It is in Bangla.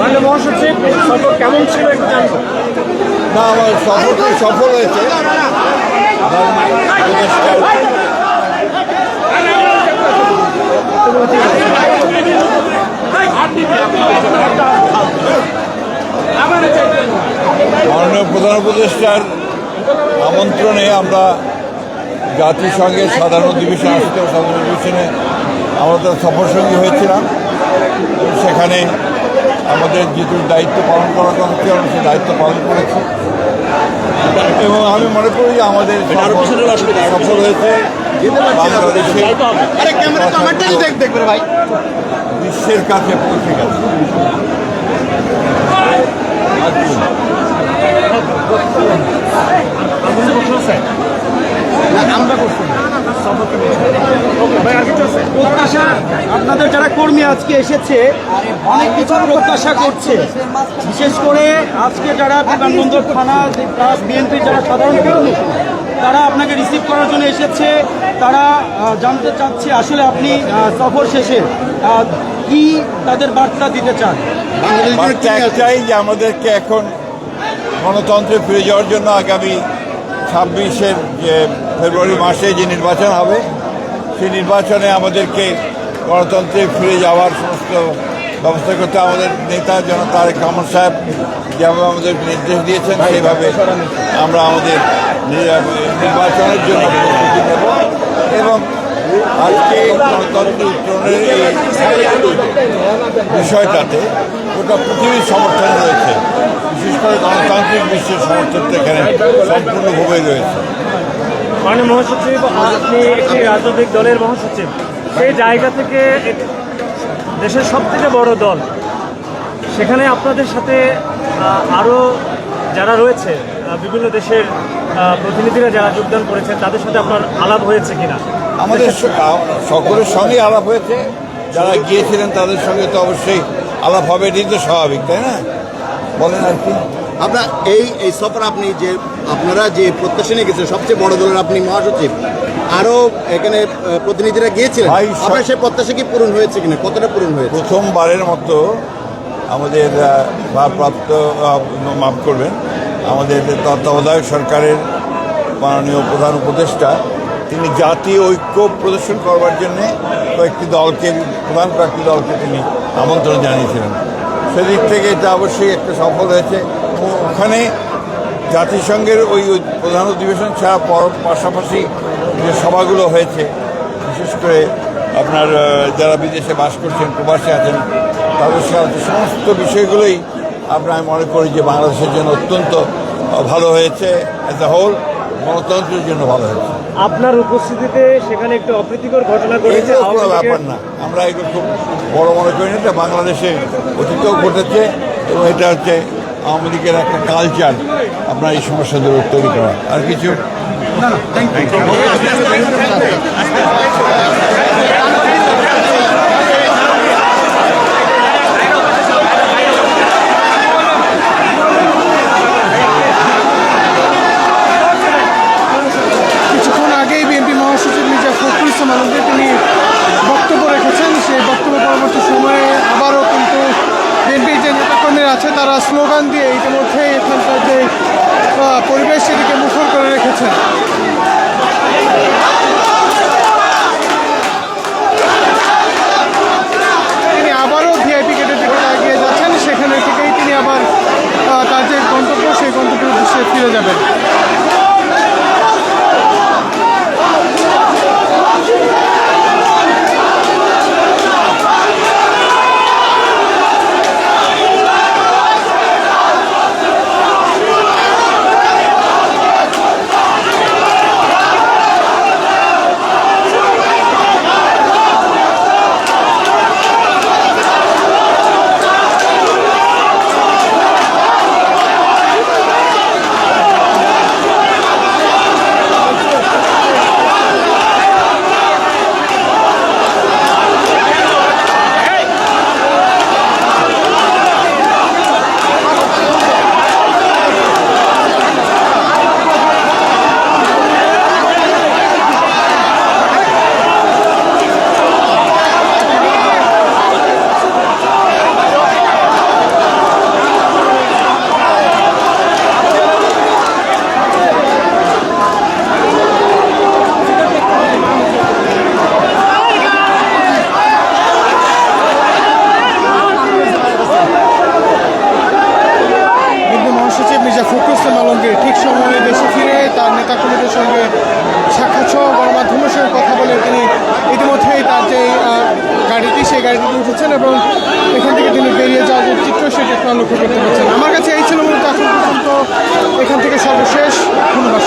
মানে মহাসচিব, সফর কেমন ছিল একটু জানব। না, আমার সফরটি সফল হয়েছে। মাননীয় প্রধান উপদেষ্টার আমন্ত্রণে আমরা জাতিসংঘের সাধারণ অধিবেশন আসতে সাধারণ অধিবেশনে আমরা তো সফরসঙ্গী হয়েছিলাম। এবং সেখানে আমাদের যেটু দায়িত্ব পালন করার কথা ছিল আমরা সেই দায়িত্ব পালন করেছি। এবং আমি মনে করি যে আমাদের সফল হয়েছে বিশ্বের কাছে পৌঁছে গেছে। ভাই আর কিছু আছে প্রত্যাশা আপনাদের যারা কর্মী আজকে এসেছে অনেক কিছু প্রত্যাশা করছে। বিশেষ করে আজকে যারা বিমানবন্দর থানা প্লাস বিএনপির যারা সাধারণ কর্মী তারা আপনাকে রিসিভ করার জন্য এসেছে। তারা জানতে চাচ্ছে আসলে আপনি সফর শেষে কি তাদের বার্তা দিতে চান? একটাই যে আমাদেরকে এখন গণতন্ত্রে ফিরে যাওয়ার জন্য আগামী ছাব্বিশের যে ফেব্রুয়ারি মাসে যে নির্বাচন হবে সেই নির্বাচনে আমাদেরকে গণতন্ত্রে ফিরে যাওয়ার সমস্ত ব্যবস্থা করতে আমাদের নেতা যেন তারেক রহমান সাহেব যেভাবে আমাদের নির্দেশ দিয়েছেন, সেইভাবে আমরা আমাদের নির্বাচনের জন্য প্রস্তুতি নেব। এবং আজকে গণতন্ত্র উত্তরণের বিষয়টাতে গোটা পৃথিবীর সমর্থন রয়েছে। বিশেষ করে গণতান্ত্রিক বিশ্বের সমর্থনটা এখানে সম্পূর্ণভাবে রয়েছে। মানে মহাসচিব, আপনি একটি রাজনৈতিক দলের মহাসচিব? সেই জায়গা থেকে দেশের সব থেকে বড় দল। সেখানে আপনাদের সাথে আরও যারা রয়েছে বিভিন্ন দেশের প্রতিনিধিরা যারা যোগদান করেছেন তাদের সাথে আপনার আলাপ হয়েছে কিনা? আমাদের সকলের সঙ্গেই আলাপ হয়েছে। যারা গিয়েছিলেন তাদের সঙ্গে তো অবশ্যই আলাপ হবে এটাই তো স্বাভাবিক তাই না? বলেন আর কি। আপনার এই এই সফর আপনি যে আপনারা যে প্রত্যাশা নিয়ে গেছেন সবচেয়ে বড় দলের আপনি মহাসচিব। আরও এখানে প্রতিনিধিরা গিয়েছিলেন। আপনার সেই প্রত্যাশা কি পূরণ হয়েছে কিনা? কতটা পূরণ হয়েছে? প্রথমবারের মতো আমাদের ভারপ্রাপ্ত মাফ করবেন আমাদের তত্ত্বাবধায়ক সরকারের মাননীয় প্রধান উপদেষ্টা তিনি জাতীয় ঐক্য প্রদর্শন করবার জন্যে কয়েকটি দলকে প্রধান কয়েকটি দলকে তিনি আমন্ত্রণ জানিয়েছিলেন। সেদিক থেকে এটা অবশ্যই একটা সফল হয়েছে। ওখানে জাতিসংঘের ওই প্রধান অধিবেশন ছাড়া পর পাশাপাশি যে সভাগুলো হয়েছে বিশেষ করে আপনার যারা বিদেশে বাস করছেন প্রবাসী আছেন তাদের সাথে সমস্ত বিষয়গুলোই আপনার আমি মনে করি যে বাংলাদেশের জন্য অত্যন্ত ভালো হয়েছে অ্যাজ এ হোল গণতন্ত্রের জন্য ভালো হয়েছে। আপনার উপস্থিতিতে সেখানে একটু অপ্রীতিকর ঘটনা ঘটেছে কোনো ব্যাপার না। আমরা এগুলো খুব বড় মনে করি না এটা বাংলাদেশে অতীতেও ঘটেছে এবং এটা হচ্ছে আওয়ামী লীগের একটা কালচার আপনার এই সমস্যা দূর তৈরি করা। আর কিছু? কিছুক্ষণ আগেই বিএনপি মহাসচিব মির্জা ফখরুল ইসলাম আলমগীর তিনি বক্তব্য রেখেছেন সেই বক্তব্য পরবর্তী সময়ে আবারও কিন্তু বিএনপির যে নেতাকর্মীরা আছে তারা স্লোগান দিয়ে ইতিমধ্যে এখানকার যে পরিবেশ সেটিকে মুখর করে রেখেছেন মির্জা ফখরুল ইসলাম আলমগীর ঠিক সময়ে দেশে ফিরে তার নেতাকর্মীদের সঙ্গে সাক্ষাৎ সহ গণমাধ্যমের সঙ্গে কথা বলে তিনি ইতিমধ্যেই তার যে গাড়িটি, সেই গাড়িটিতে উঠেছেন এবং এখান থেকে তিনি বেরিয়ে যাওয়ার যে চিত্র, সেটি আপনারা লক্ষ্য করতে পারছেন। আমার কাছে এই ছিল মূলত এখন পর্যন্ত এখান থেকে সর্বশেষ। ধন্যবাদ